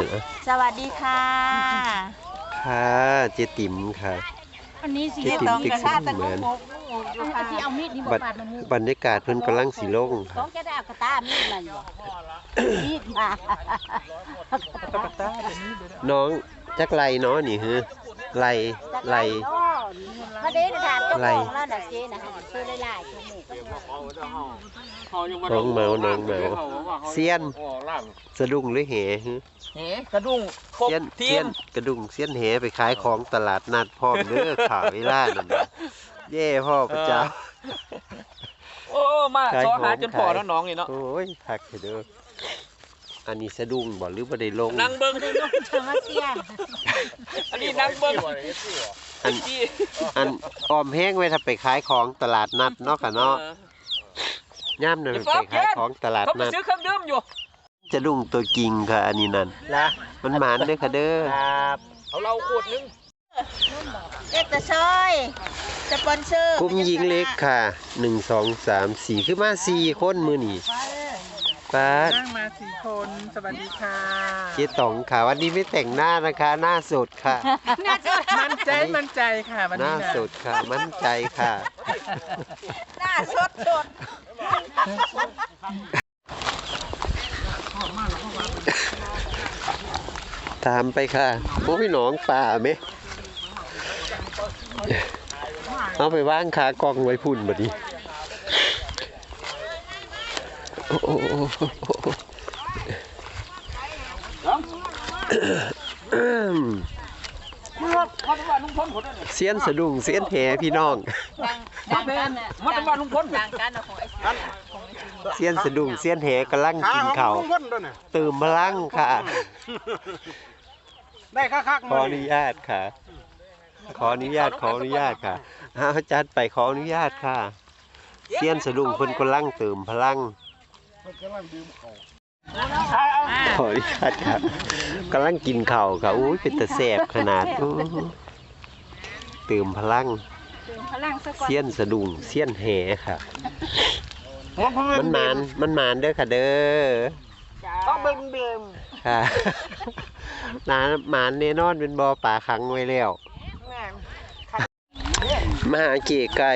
สินะสวัสดีค่ะ ค่ะเจติ๋มค่ะ อันนี้สิเจ๊ติ๋มติ๊กซี่เหมือนอยู่อันค่ะที่เอามีดนี่บ่บัดปาดมามุบรรยากาศเพิ่นกำลังสิลงต้ค่ะองจะได้เอากระตามีดมาอยู่มีดมาน้องจักไรเนาะนี่ฮือ ไรไรมาเด้ถามเจ้าไรของแล้วน่ะเจ๊นะซื้อหลายๆชั่วโมงน้องเมาน้องเมาเซียนสะดุ้งหรือเหฮือเฮ้กระดุงครบเซียนทีเซียมนกระดุ้งเซียนเหไปขายของตลาดนัดพร้อมเด้อข่าวเวลานั่นน่ะเย่พ่อพระเจ้าโอ้มาขายซอหาของจนพอขายแล้วน้องนี่เนาะโอ้ยทักเด้อ อันนี้สะดุ้งบ่หรือบ่ได้ลงนั่งเบิ้งเชิงมาเสียนอันนี้นั่งเบิ้งอัน ที่อันออมแห้งไว้ถ้าไปขายของตลาดนัดเนาะค่ะเนาะย่ามนั่นไปขายของตลาดเขาไปนัด ซื้อเครื่องดื่มอยู่จะดุ้งตัวจริงค่ะ อันนี้นั่น นะมันหมานเด้อค่ะเด้อ ครับเอาเราขวดนึงเอ็กซ์ซอยสปอนเซอร์กลุ่มหญิงเล็กค่ะ หนึ่งสองสามสี่คือมาสี่คนมือนี่ ป้าดนั่งมาสี่คน สวัสดีค่ะเจ๊ต๋องค่ะวันนี้ไม่แต่งหน้านะคะ หน้าสดค่ะ มั่นใจมั่นใจค่ะวันหน้านี้นะสดค่ะ มั่นใจค่ะ หน้าสดสดตามไปค่ะโอ้ยหนองป่าไหมเอาไปว่างขากองไว้พุ่นบัดนี้ โอ้โอ้โอ้เสียนสะดุ้งเสียนแหพี่น้องดังกันน่ะมาตะวันลุงพลดังกันนะของไอ้เสียนสะดุ้งเสียนแหกำลังกินข้าวเติมพลังค่ะ ได้คักขออนุญาตค่ะ ขออนุญาตขออนุญาตค่ะอ้าวจัดไปขออนุญาตค่ะ เสียนสะดุ้งเพิ่นกำลังเติมพลัง ขออนุญาตค่ะกำลังกินข้าวค่ะอุ้ยเป็นตะแสบขนาดอู้เติมพลังพลังสักวันเสียนสะดุ้งเสียนแหค่ะ มันมานมันมานเด้อค่ะเด้อต้องเบิ่งเบิ่งค่ะนานหมานแน่นอนเป็นบอป่าขังไว้แล้วมาหาเก๋ไก่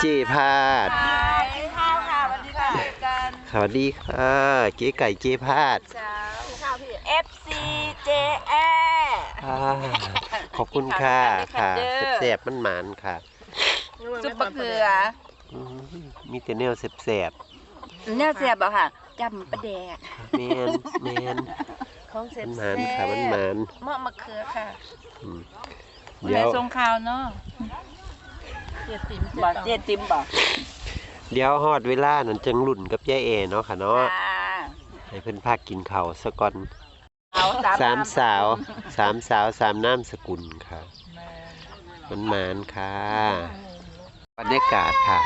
เจพาดข้าว สวัสดีค่ะเก๋ไก่เจพาดเช้าข้าวพี่ FC J A อ่าขอบคุณค่ะค่ะเด้อแสบๆมันหมานค่ะซุปมะเขืออืมมีแต่แนวแสบเนี่ยเสียบอะค่ะจำประแดกๆแมนแมนของเสียมับนหมานค่ะมันหมานเมื่อมะเขือค่ะอืมเดี๋เดี๋ยยววส่งข่าวเนาะบ่เจ๊ติมบ่ เดี๋ยวฮอดเวลานั้นจังรุ่นกับยายเอเนาะค่ะเนาะค่ะให้เพิ่นพากินข้าวซะก่อนเอาสามสาวสามสาวสามน้ำสกุลค่ะมันหมานค่ะบรรยากาศค่ะ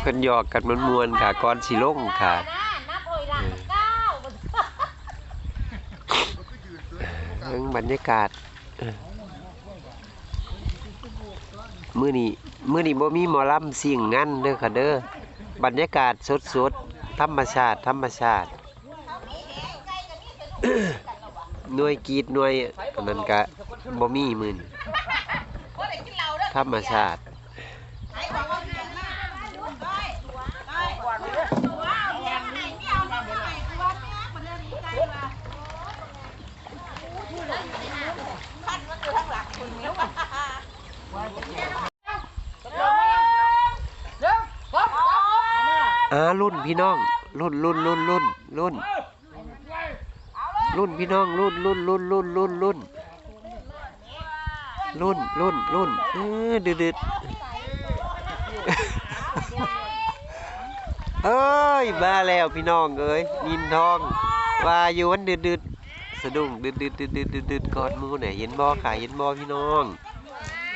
เพิ่นหยอกกันมันมวนๆค่ะก่อนสิลงค่ะเรื่องบรรยากาศเออ มื้อนี้มื้อนี้บ่มีหมอลำสิ่งงั้นเด้อค่ะเด้อบรรยากาศสดๆธรรมชาติ ธรรมชาติ หน่วยกีดหน่วยอันนั้นก็บ่มีมื้อนธรรมชาติ อ่ารุ่นพี่น้องรุ่นรุ่นรุ่นรุ่นรุ่นรุ่นพี่น้องรุ่นรุ่นรุ่นรุ่นรุ่นรุ่นรุ่นรุ่นรุ่นเออดืดดเอ้ยมาแล้วพี่น้องเอ้ยนินทองว่าอยู่วันดืดดืดสะดุ้งดืดดืดดืดดืดดืดดืดก่อนมูไหนเห็นบ่ค่ะเห็นบ่อพี่น้อง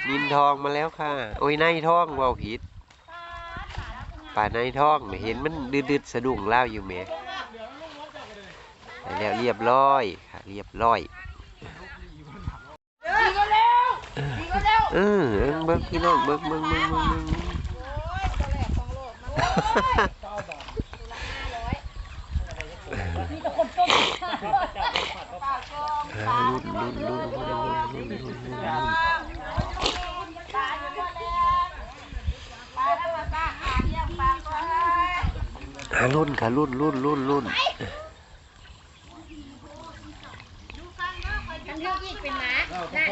นินทองมาแล้วค่ะ โอ้ยนายทองเว่าผิดป่าในท้องเห็นมันดืดๆสะดุ้งเล่าวอยู่แหมไปแล้วเรียบร้อยค่ะ เรียบร้อยเออเอิ้งเบิ้งพี่น้องเบิ้งเบิ้งเบิ้งเบิ้งเบิ้งลุ้นลุ้นลุ้นลุ้นลุ้นลุ้น ลุ้นลุ้นอะลุ้นค่ะลุ้นลุ้นลุ้นลุ้นกันเท่น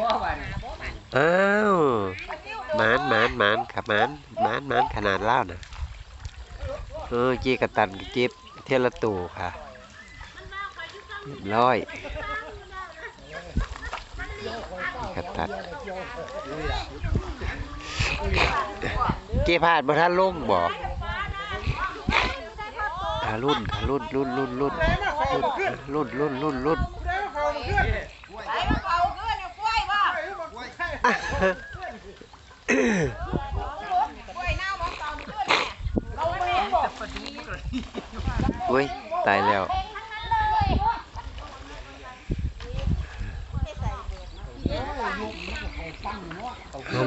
อ้าวหมานหมานหมานค่ะหมานหมานหมานขนาดเล่านะเออเจ๊กระตันจ็บเทละตูค่ะเรียบร้อยกระตันเจ๊พาดบ่ทันลงบอ่า รุ่นค่ะรุ่นรุ่นรุ่นรุ่นรุ่นรุ่นรุ่นรุ่นอุ้ยบ่กล้วยเน่าบ่เผาเพื่อนเนี่ยเราไม่เห็นบ่เว้ยตายแล้ว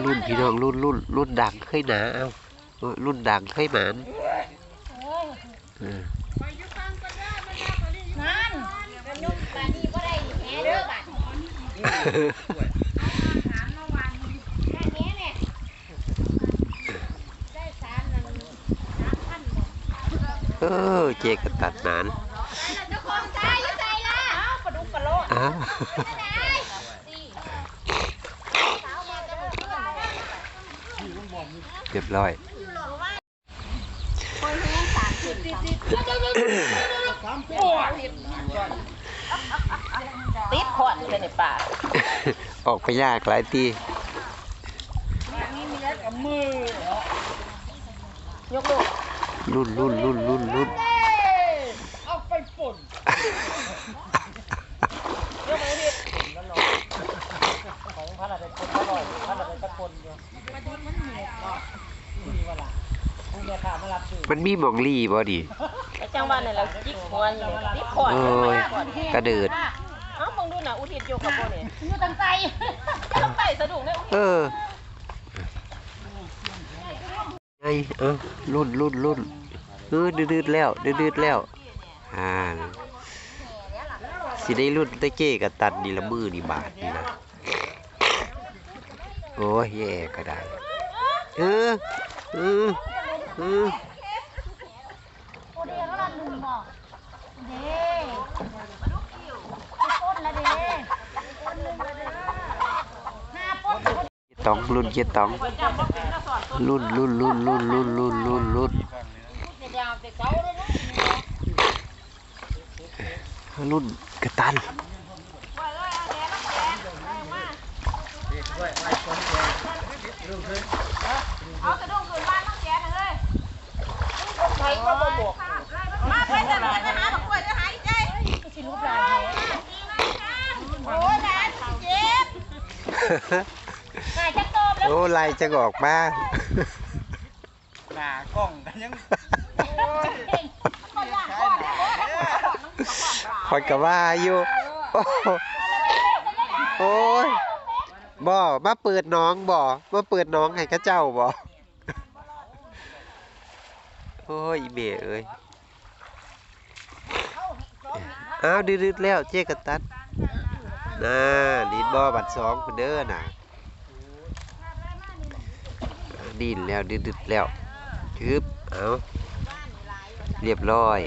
รุ่นพี่น้องรุ่นรุ่นรุ่นดังเคยหนาเอารุ่นดังเคยหมานเออ นั่นกันยุ่งปานนี้บ่ได้แห เด้อบัดถามเมื่อวานแค่นี้เนี่ยได้สามนั่นสามพันบ่เออเจกระตัดหนานเจ้าของตายอยู่ใจละอ้าวปลาดุกปลาโลดอ้าวได้สี่สาวมาจะบอกเพื่อนเรียบร้อย คนแห้งสามสิบ ติดขอนเลยในป่าออกไปยากหลายตียกลูกรุ่นรุ่นรุ่นรุ่นรุ่นเอาไปป่นยกมือดิของพันอะไรคนอร่อยพันอะไรตะคนอยู่มีเวลาผู้แม่ค้ามารับซื้อมันมีหมองลี่บ่ดิไอ้จังหวัดนี่เราจิกหัวอยู่ติดขอนโอ้ยกระเดิดเอ้ามึง ดูนะอุทิศอยู่กับโบนี่อยู่ตั้งใจตั้งใจสะดุ้งเลยเออไงเออรุ่นรุ่นรุ่นเออดืดๆแล้วดืดๆแล้วอ่าสิได้รุ่นตะเก้กับตันนี่ละมือนี่บาทนี่นะโอ้ยแย่ก็ได้เออเออเออ โอเดียก็รันหนึ่งบอกเด้ต้นละเด้ห้าป้น ตองรุ่นเจ็ดตองรุ่นรุ่นรุ่นรุ่นรุ่นรุ่นรุ่นรุ่นรุ่นกระตันเอาสะดุ้งคืนบ้านต้องแกนเลยใครก็บอกมาไปจะจะหาบักกล้วยจะหาอีกใจโอ้ยนเจ็บ โอ้ลายจะออกมาหน้ากล้องกันยังคนละคนละคอยกะว่าอยู่โอ้โอ้ยบ่มาเปิดน้องบ่มาเปิดน้องให้เข้าเจ้าบ่โอ้ยอีเมเอ้ยอ้าวดืดๆแล้วเจ๊กระตัดน่าดินบ่บัดสองพุ่นเด้อน่ะ ดินแล้วดืดๆแล้วทึบเอาเรียบร้อย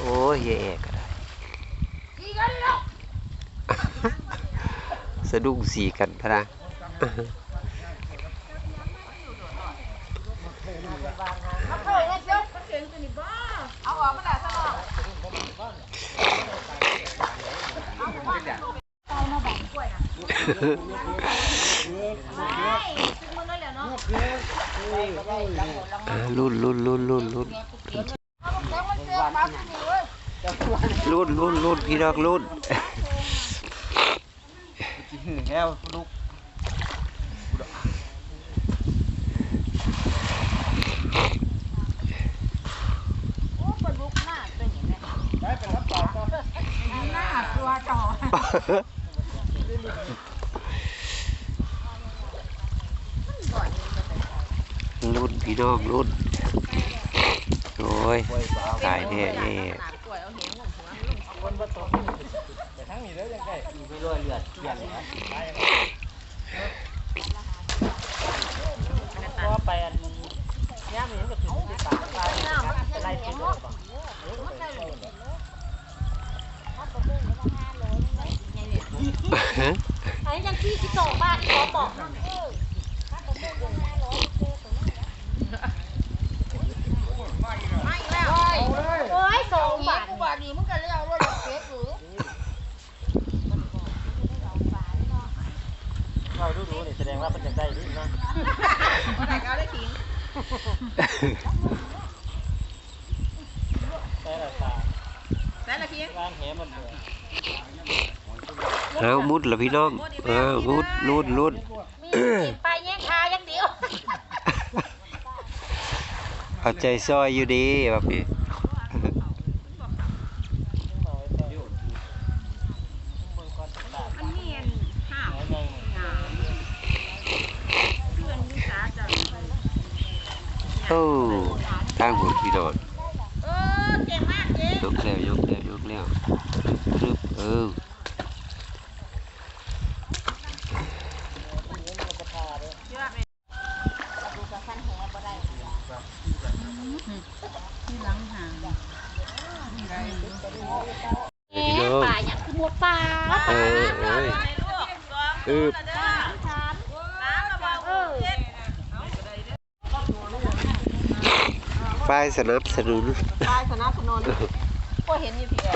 โอ้ยแย่ก็ได้สะดุ้งสีกันพะนะ เอาออกมาแต่สมองอ่ารุ่นรุ่นรุ่นรุ่นรุ่นรุ่นรุ่นรุ่นพี่น้องรุ่นแล้วลูก รุ่นพี่น้องรุ่นโอ้ยตายแท้แน่ไปอันมันย่ามีก็ถึงที่สามไปไล่ไปเลอ้ยังที่ที่โตมากขอบอก งว่ามันจะได้ดีนะว่าไหนก็ได้ทิ้งแต่ละตาแต่ละทิ้งร่างแหมันเบื่อเอามุดละพี่น้องเอามุดลุดลุดมีไปแย่งคาอย่างเดียว เอาใจซอยอยู่ดีแบบนี้ เอาไว้แต่อยู่มือก่อนตา มันเนียนห้า ไหนไง เพื่อนวิสาจะ โอ้ทางหุ่นพี่น้องเออเก่งมากเจ๊ยกแล้วยกแล้วยกแล้วรึบเออ เยอะเลยดูกับพันหัวบ่ได้ที่หลังห่าง พี่น้อง ป่าอย่างคือหมดป่า เออเอ้ยเออ เออ ป้าย สนับสนุนปลายสนับสนุนก็เห็นอยู่พี่แอ๋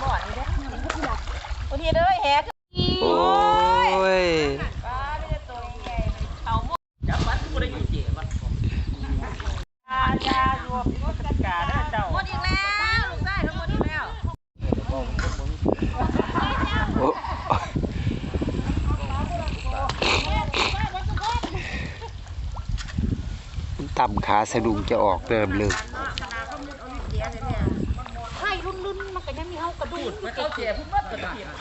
หมอนี่เด้โอ้ทีเด้อแหก โอ้ย ป้าไม่ได้ตัวใหญ่เขาหมด จับวัดกูได้อยู่เจ๋วัดอาญารวมรัชกาลเจ้า หมดอีกแล้วลูกได้ทั้งหมดอีกแล้ว โอ้มันต่ำขา สะดุ้งจะออกเลยไข่รุ่นรุ่นมันก็ยังมีเฮากระดุด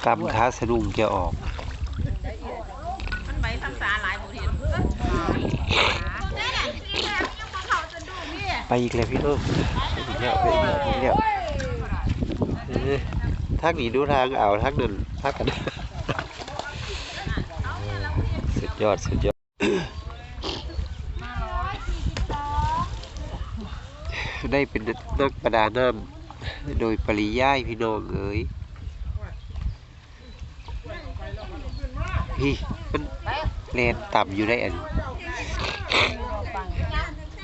กำขาสะดุ้งจะออกมันใบสังสาหลายบุรีไปอีกแล้วพี่น้องไปอีกแล้วไปอีกแล้วอีกแล้วเออทางนี้ดูทางเอาทางนั้นพักกันสุดยอดสุดยอด ได้เป็นนักประดาน้ำโดยปริยายพี่น้องเอ๋ยพี่มันแลนต่ำอยู่ได้อัน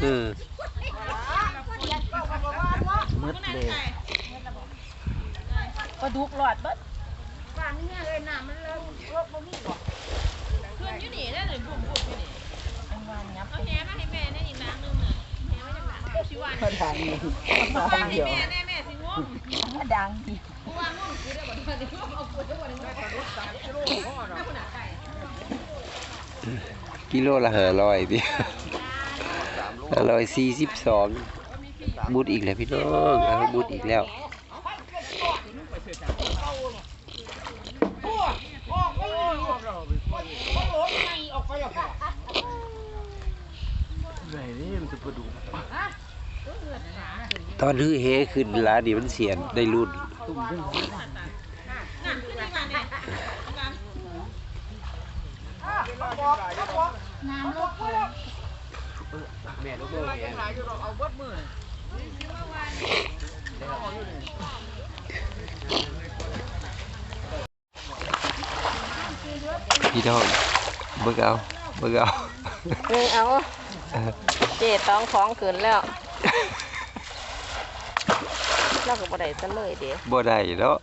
เออมืดเลยปลาดุกหลอดเบิดป่านนี้เลยน้ำมันเริ่มรถบ่มีหรอกเพื่อนอยู่นี่ได้เลยบุ่มบุ่มอยู่นี่อันวานยับเอาแหมาให้แม่ได้อีกน้ำนึงน่ะ แหมาจังหนักชิวันกระดาษนี่วแม่แม่สิง่วงดังดิวางง่วงคือได้บ่ได้ง่วงเอาปุ๋ยได้บ่ได้ง่วงเอารถสามกิโลน่าดไก่กิโลละห้าร้อยพี่ห้าร้อยสี่สิบสองมุดอีกแล้วพี่น้องเอามุดอีกแล้วไหนนี่มันจะประดู ตอนฮือเฮขึ้นร้านนี่มันเสียนได้รุ่นตุ่มดึงงานขึ้นในงานเนี่ยน้ำลดแม่ลูกเบอร์เนี่ยเอาบดมือพี่น้องเบิกเอาเบิกเอาเออเอาเจ๊ต้องของขืนแล้ว เราก็บ่ได้ซะเลยเด้บ่ได้เนาะ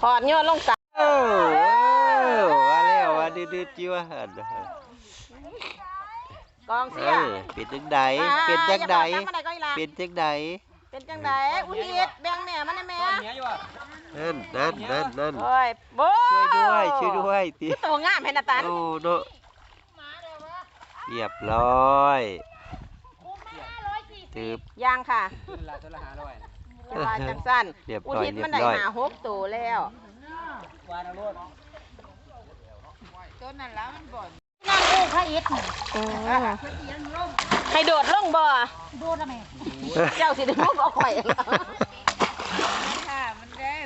ถอดยอดลงสาโอ้ว่าแล้วว่าดืดๆอยู่ว่าหั่นนะกองเอเสียอเป็นจังไดเป็นจังไดอย่าบอกนะมาได้ก็อีหลาเป็นจังไดเป็นจังไดอุทิศแบ่งแม่มันนะแม่เนี้ยอยู่อะนั่นนั่นนั่นนั่นโอ้ยโบ้ช่วยด้วยช่วยด้วยติคือตัวงามให้นาตันโอ้เนาะเรียบร้อยตึบยังค่ะขึ้นละตัวละห้าร้อยจะว่าจังสั้นเรียบร้อุอยทิศมันได้เรียบร้อยหาหกตัวแล้วไหวตัวนั้นแล้วมันบ่นให้โดดลงบ่เจ้าสิได้มุกเอาข่อยค่ะมันได้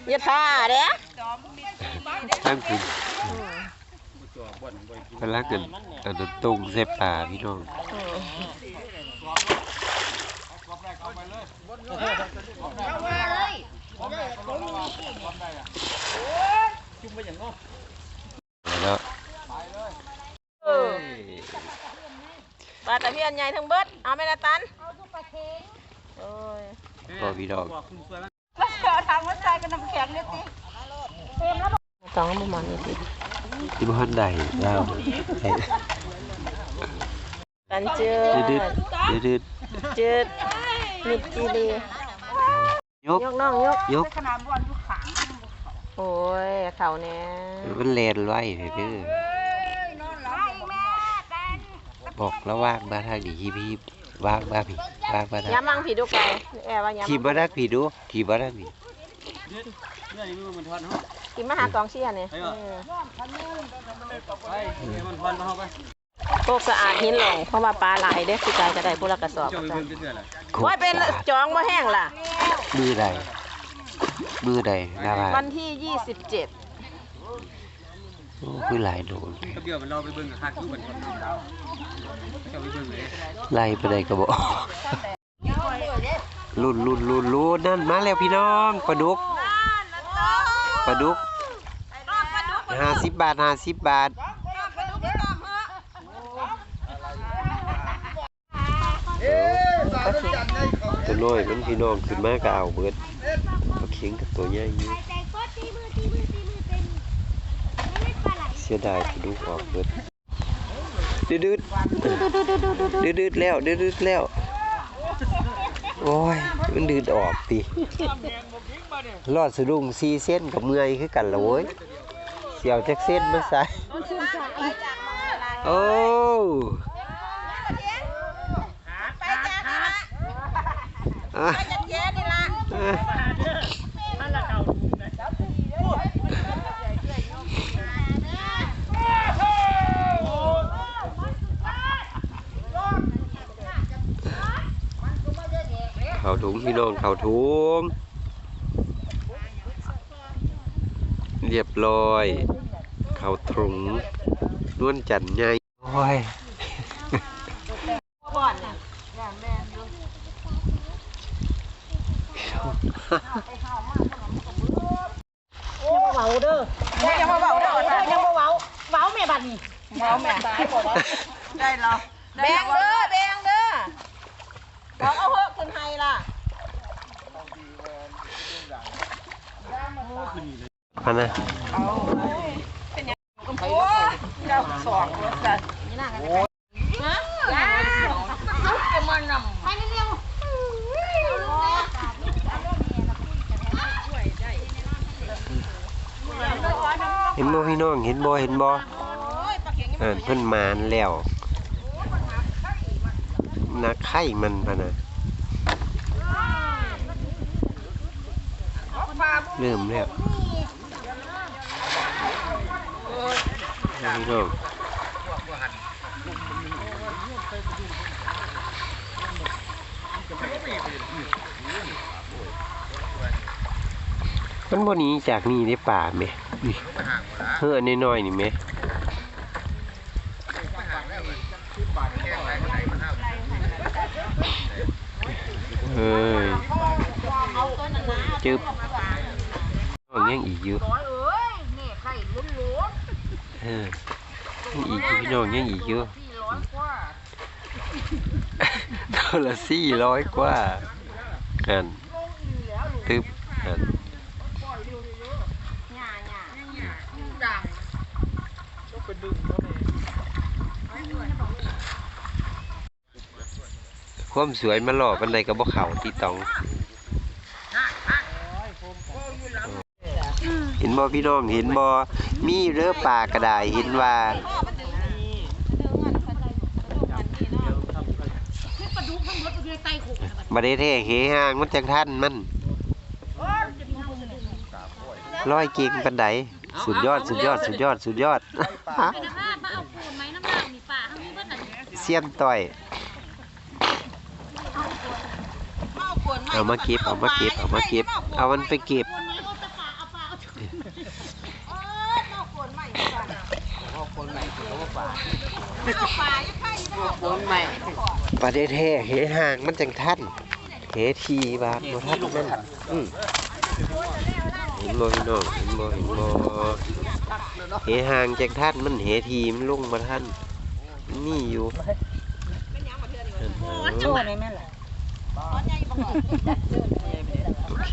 อย่าท่าเด้อจอมมีที่ได้ตั้งคุณพลักกันอันนั้นตรงเสป่าพี่น้องจุ่มไปอย่างงอแล้วเออปลาตะเพียนใหญ่ทั้งเบิด เอาไหม่ละตัน โอ้ยพอพี่น้องบอก เจอทางหัวใจกับน้ำแข็งเลยติสองบ่หมอนนี่สิที่บ้านใดแล้วตันเจือดืดดืดดืดจืดมิดจีรียกยกน้องยกยกขนาดบอลอยู่ขางโอ้ยเข่าเนี่ยมันแลนไว้เด้อนอนหลับแม่กันบอกแล้วว่างมาทางนี้พี่พี่ ว่างมาพี่ว่างมาทางย้ำมังผีดูไก่แอบว่าย้ำขี่มาทางพี่ดูขี่มาทางพี่เนี่ยนี่มันทอนเฮากินมาหากองเชียร์เนี่ยไปบ่เออไปให้มันทอนมาเฮาไปโคกสะอาดหินหลงเพราะว่าปลาหลายเด้อสิกายก็ได้ผู้ละกระสอบเจ้าไปเบิ่งเรื่อยๆล่ะว่าเป็นจองมาแห้งล่ะ มือใดมือใดหน้าบ้าวันนที่27 โอ้คือหลายโดนก็เบี้ยวมันเราไปเบิ่งกับคักอยู่บัดนี้เจ้าไปเบิ่งเลยไล่ไปไหนก็บอกรุ่นรุ่นรุ่นรุ่นนั่นมาแล้วพี่น้องปลาดุกปลาดุกห้าสิบบาทห้าสิบบาทตัวน้อยมันพี่น้องขึ้นมาก็เอาเบิดเอาเข็งกับตัวใหญ่อยู่เสียดายปลาดุกออกเบิดดืดดืดดืดดืดแล้วดืดดืดแล้วโอ้ยมันดืดออกติรอดสะดุ้งซีเส้นกับเมื่อยคือกันละโว้ยเสียวจักเส้นมาใส่โอ้ไปจ้าค่ะอะจะแย่นี่ล่ะอะ ถุงพี่น้องเขาถุงเรียบร้อย เขาถุงนวลจันทร์ใหญ่โอ้ย ก่อนน่ะ ยังมาเบาเด้อ ยังบ่เว้าเว้าแม่บัดนี้ เบาแม่ตายหมดแล้วได้แล้ว แบงเด้อแบงเด้อบอกเอาเหอะขึ้นให้ล่ะ พะนะ โอ้เจ้า สองรถกันฮะเขาจะมานำไปเร็วเห็นบ่พี่น้องเห็นบ่เห็นบ่เออเพิ่นมานแล้วนักไข่มันพะนะเริ่มแล้วพี่น้อง มันบ่หนี้จากนี่ได้ป่าแม่นี่เฮือน้อยๆนี่แม่เอ้ยจึบน้องยังอีกอยู่ร้อยเอ้ยนี่ไข่ลุ้นหลวงเออยังอีกพี่น้องยังอีกอยู่สี่ร้อยกว่าตัวละสี่ร้อยกว่ากันตึบกัน ดัง ความสวยมาหล่อปันใดก็บ่เข่าที่ตองเห็นบ่พี่น้องเห็นบ่มีเรือป่ากระไดเห็นว่าบ่ได้แท้เหห่างมันจังท่านมันร้อยเก่งปันใดสุดยอดสุดยอดสุดยอดสุดยอดเป็นผ้าป้าเอาปูนไหมน้ำลายมีป่าทั้งนี้เบิดน่ะเสี้ยนต่อย เอามาเก็บเอามาเก็บเอามาเก็บ เอามันไปเก็บปลาเดแท้เหห่างมันจังท่านเหทีบาทบ่ท่านนั่นอืมเห็นบ่พี่น้องเห็นบ่เห็นบ่เหห่างจังท่านมันเหทีมันลงมาท่านนี่อยู่โจ้ในแม่ล่ะ โอเค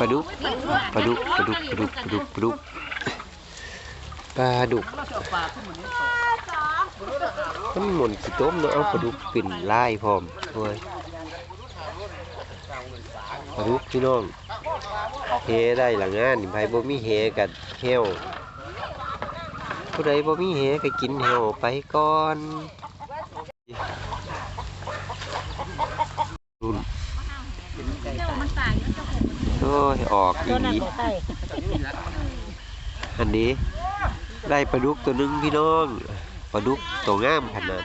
ปลาดุกปลาดุกปลาดุกปลาดุกปลาดุกปลาดุกปลาดุกมันหมุนขี้ต้มเนาะเอาปลาดุกปิ่นไลายพร้อมด้วยปลาดุกพี่น้อง เฮได้หลังงานนี่ไผบ่มีเฮกัดเฮวผู้ใดบ่มีเฮก็กินเฮวไปก่อนรุ่นเจ้ามันตายอองโอ้ยออกอีตัวนั้นหลีบ่ใส่อันนี้ได้ปลาดุกตัวนึงพี่น้องปลาดุกตัวงามขนาด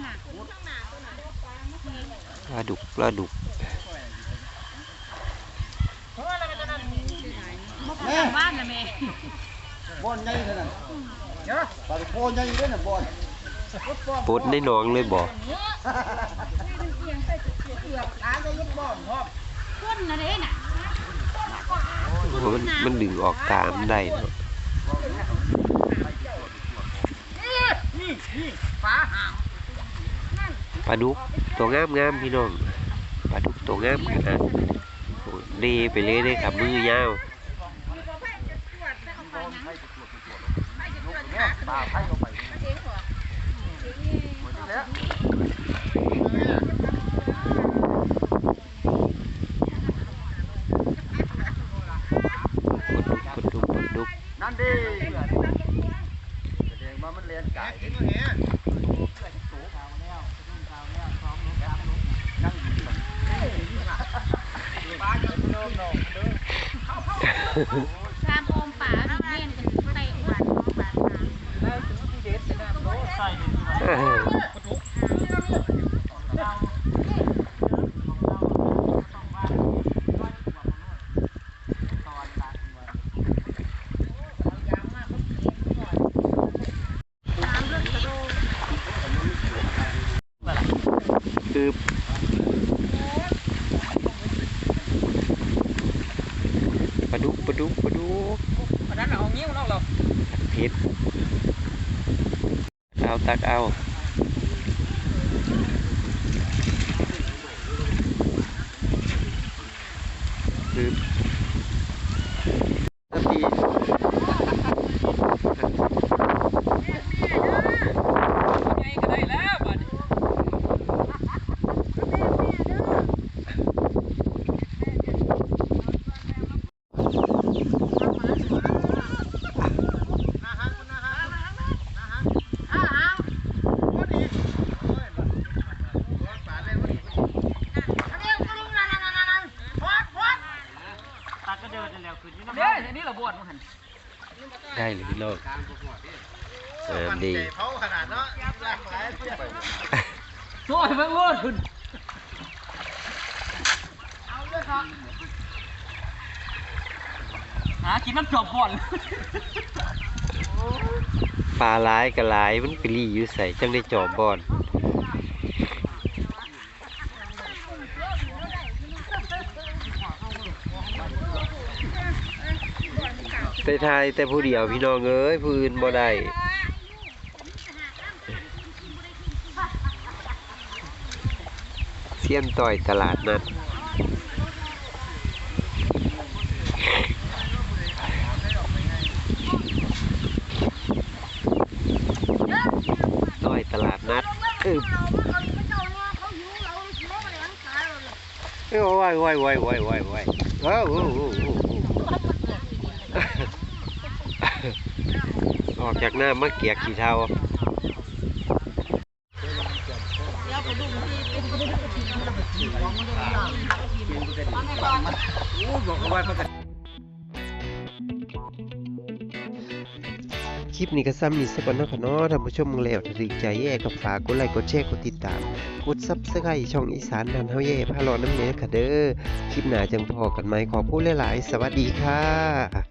ปลาดุกปลาดุก บ้านน่ะแม่บอลใหญ่ขนาดเยอะปลาโคใหญ่ด้วยนะบอลปลดในหนองเลยบ่ก้นน่ะเด้น่ะมันมันดึงออกตามนได้เนาะปลาดุกตัวงามงามพี่น้องปลาดุกตัวงามขนาดโอ้เดไปเลยเลยครับมือยาว ปลาไผ่ลงไปปลาดุกปลาดุกปลาดุกนั่นดิแสดงว่ามันเรียนไก่ตามโอมป่าที่เม่นกันเตะหวานหวานหา คือปลา ดุกปลาดุกปลาดุกอันนั้นเอางี้มันเอาเราเผ็ดเอาตักเอาคือนาที ใหญ่ก็ได้แล้วบัดนี้ ตัดก็เดิน แล้วขึ้นนี่นะเด้อันนี้เราบวชมั้งหันได้เลยพี่น้องอ่าดีเขาขนาดเนาะหลากหลายโซ่ยมันบวชขึ้นหากินน้ำจบก่อนปลาหลายกับหลายมันไปรีอยู่ใส่จังได้จอบบอน แต่ทายแต่ผู้เดียวพี่น้องเอ้ยผู้อื่นบ่ได้เสี้ยนต่อยตลาดนัดต่อยตลาดนัดอึบเอ้ยว้ายว้ายว้ายว้ายว้ายว้ายเอ้าโอ้โหโอ้โออกจากหน้ามาเกียกขี้เทาคลิปนี้ก็ซ้ำนี่สักวันเนาะค่ะเนาะท่านผู้ชมมึงแล้วถ้าถูกใจแย่ก็ฝากกดไลค์กดแชร์กดติดตาม กด Subscribe ช่องอีสานนันเฮาแย่พาเลน้ำเนยค่ะเด้อ คลิปหน้าจังพอกันไหมขอพูดหลายๆ สวัสดีค่ะ